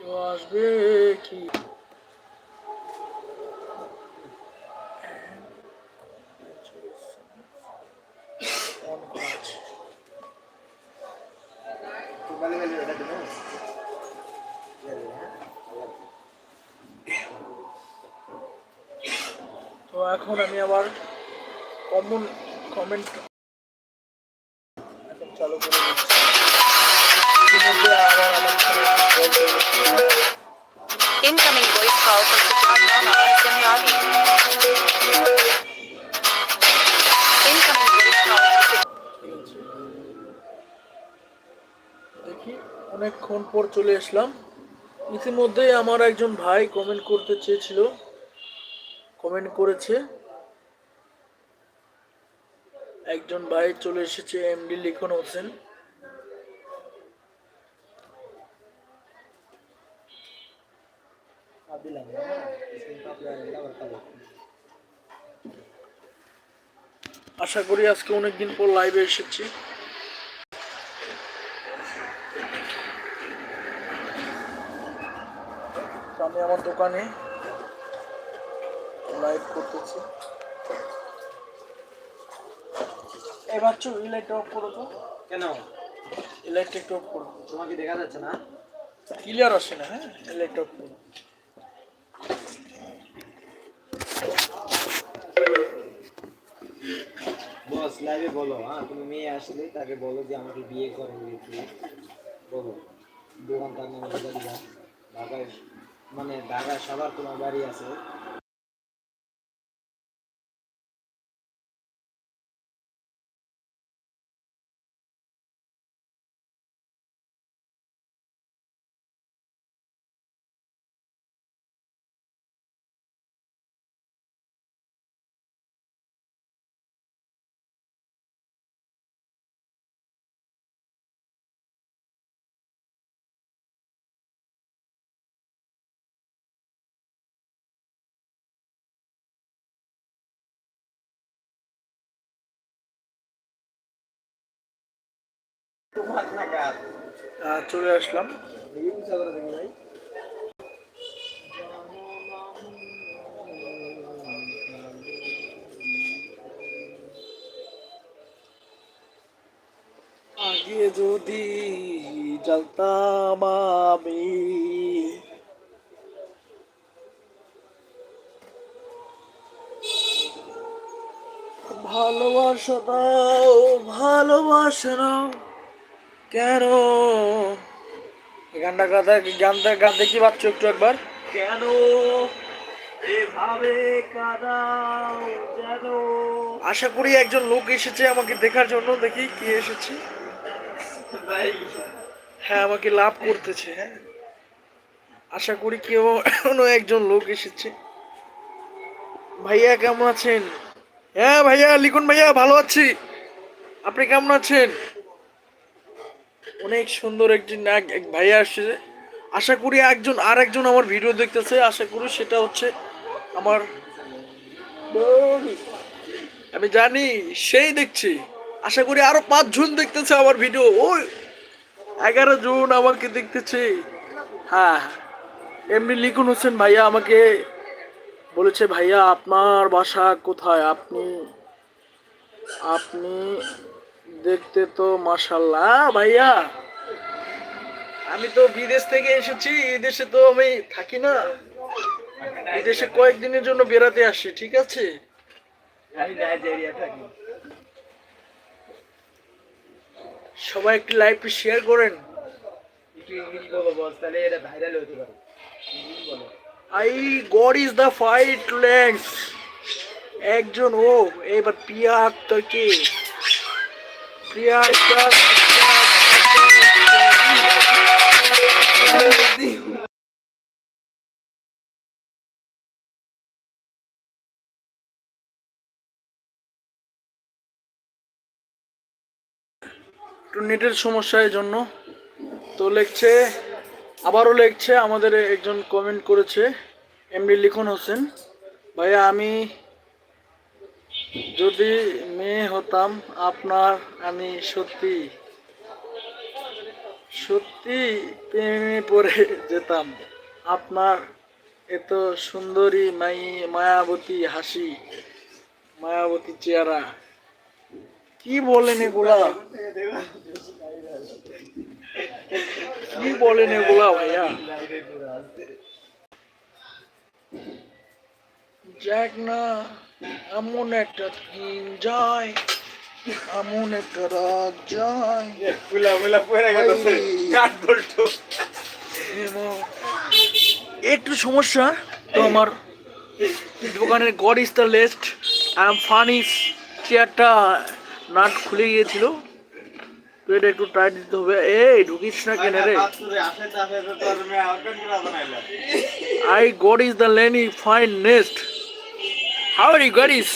কেউ আসবে কি। তো এখন আমি আবার কমন কমেন্ট অনেকক্ষণ পর চলে আসলাম। ইতিমধ্যেই আমার একজন ভাই কমেন্ট করতে চেয়েছিল। কমেন্ট করেছে। একজন ভাই চলে এসেছে এমডি লিখন হোসেন। আশা করি আজকে অনেকদিন পর লাইভে এসেছি। আমি আমার দোকানে লাইভ করতেছি। এই বাচ্চু লাইটটা অফ করো তো। কেন? ইলেকট্রিক অফ করো। তোমাকে দেখা যাচ্ছে না? ক্লিয়ার আসে না হ্যাঁ? লাইটটা অফ করো। বস লাইভে বলো হ্যাঁ? তুমি মেয়ে আসলে তাকে বলো যে আমাকে বিয়ে করে দিয়েছি বলো। দোকান তার নামে বলে দিলাম। ঢাকায় মানে ঢাকায় সবার তোমার বাড়ি আছে। চলে আসলাম। আগে যদি জানতাম আমি ভালোবাসা দাও ভালোবাসা কেন? গানটা গাদা গানটা গান দেখি পাচ্ছ একটু একবার? কেন? এভাবে কাদাও যেন? আশা করি একজন লোক এসেছে আমাকে দেখার জন্য দেখি কি এসেছে। ভাই। হ্যাঁ আমাকে লাভ করতেছে হ্যাঁ। আশা করি কেউ কোনো একজন লোক এসেছে। ভাইয়া কেমন আছেন? হ্যাঁ ভাইয়া লিখুন ভাইয়া ভালো আছি। আপনি কেমন আছেন? অনেক সুন্দর একজন এক- এক ভাইয়া আসছে। আশা করি একজন আর একজন আমার ভিডিও দেখতেছে। আশা করি সেটা হচ্ছে আমার আমি জানি, সেই দেখছি। আশা করি আরও পাঁচজন দেখতেছে আমার ভিডিও। ওই, এগারো জন আমাকে দেখতেছে। হ্যাঁ এমনি লিখুন হোসেন ভাইয়া আমাকে বলেছে, ভাইয়া, আপনার বাসা কোথায়? আপনি আপনি দেখতে তো মাসাল্লাহ ভাইয়া। আমি তো বিদেশ থেকে এসেছি এই দেশে তো আমি থাকি না। এই দেশে কয়েকদিনের জন্য বেড়াতে আসি ঠিক আছে? সবাই একটি লাইভ শেয়ার করেন। I God is the fight lens একজন ও এবার প্রিয়া আক্তার কে? একটু নেটের সমস্যার জন্য। তো লিখছে, আবারও লিখছে, আমাদের একজন কমেন্ট করেছে এমডি লিখন হোসেন। ভাইয়া, আমি যদি মেয়ে হতাম, আপনার আমি সত্যি সত্যি প্রেমে পড়ে যেতাম। আপনার এত সুন্দরী মাই, মায়াবতী হাসি, মায়াবতী চেহারা। কি বলেন এগুলা? কি বলেন এগুলা ভাইয়া? যাক না। এমন একটা দিন যায় এমন একটা রাত যায়। ফুলা ফুলা পড়ে গেছে। কাট বলতো একটু সমস্যা তো আমার দোকানের God is the least I am ফানিস চেয়ারটা নাট খুলে গিয়েছিল। তো এটা একটু টাইট দিতে হবে। এই ঢুকিস না কেন রে? I God is the lenny finest God is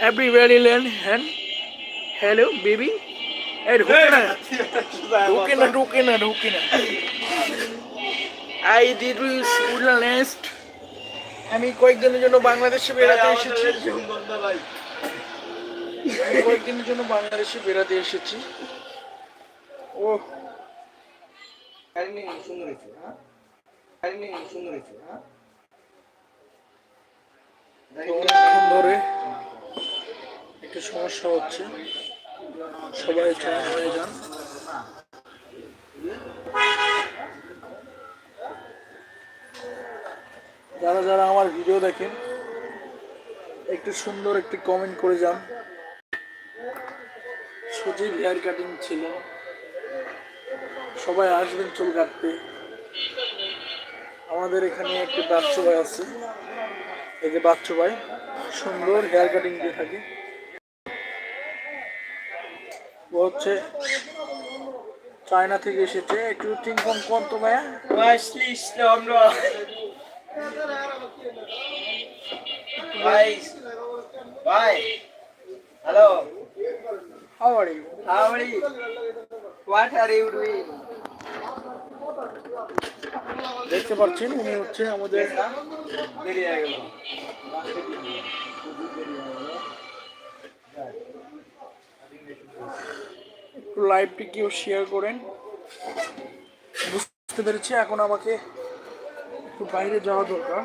everybody lend hand hello baby এই ঢুকে না ঢুকে না ঢুকে না ঢুকে না আই ডিড নেস্ট আমি কয়েকদিনের জন্য বাংলাদেশে বেড়াতে এসেছি। আমি কয়েকদিনের জন্য বাংলাদেশে বেড়াতে এসেছি। ও। সুন্দর হয়েছে হ্যাঁ? সুন্দর হয়েছে হ্যাঁ? অনেকক্ষণ ধরে একটু সমস্যা হচ্ছে। সবাই চায় হয়ে যান। যারা যারা আমার ভিডিও দেখেন, একটু সুন্দর একটি কমেন্ট করে যান। সজীব হেয়ার কাটিং ছিল। সবাই আসবেন চুল কাটতে। আমাদের এখানে একটি বাচ্চু ভাই আছে। এই যে বাচ্চু ভাই সুন্দর হেয়ার কাটিং দিয়ে থাকে। ও হচ্ছে চায়না থেকে এসেছে। একটু টিংকং কোন তো ভাইয়া? আমরা ভাই ভাই hello how are you how are you? What are you doing? দেখতে পাচ্ছেন, উনি হচ্ছে আমাদের দেরি হয়ে একটু লাইভটি কেউ শেয়ার করেন। বুঝতে পেরেছি, এখন আমাকে একটু বাইরে যাওয়া দরকার।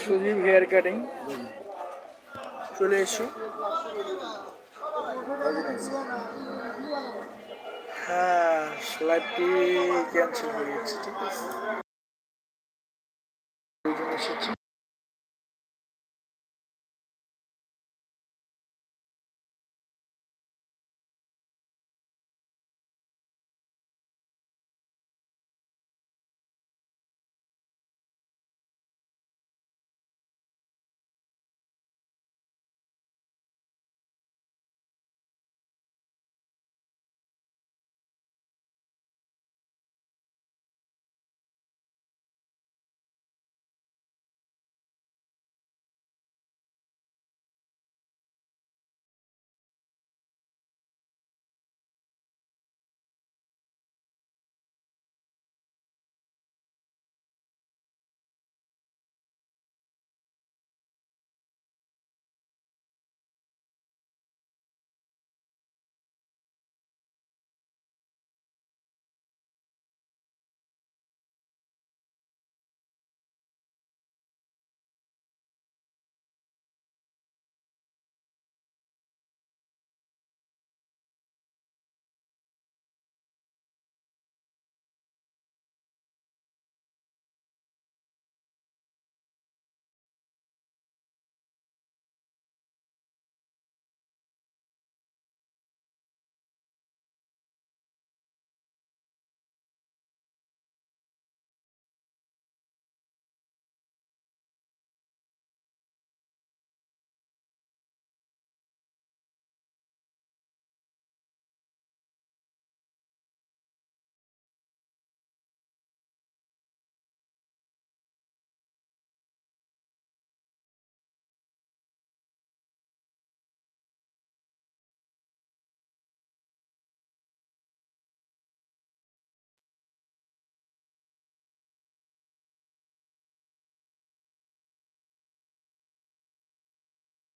Sudip hair cutting. চলে এসো। হ্যাঁ লাইভটি ক্যান্সেল হয়ে গেছে ঠিক আছে।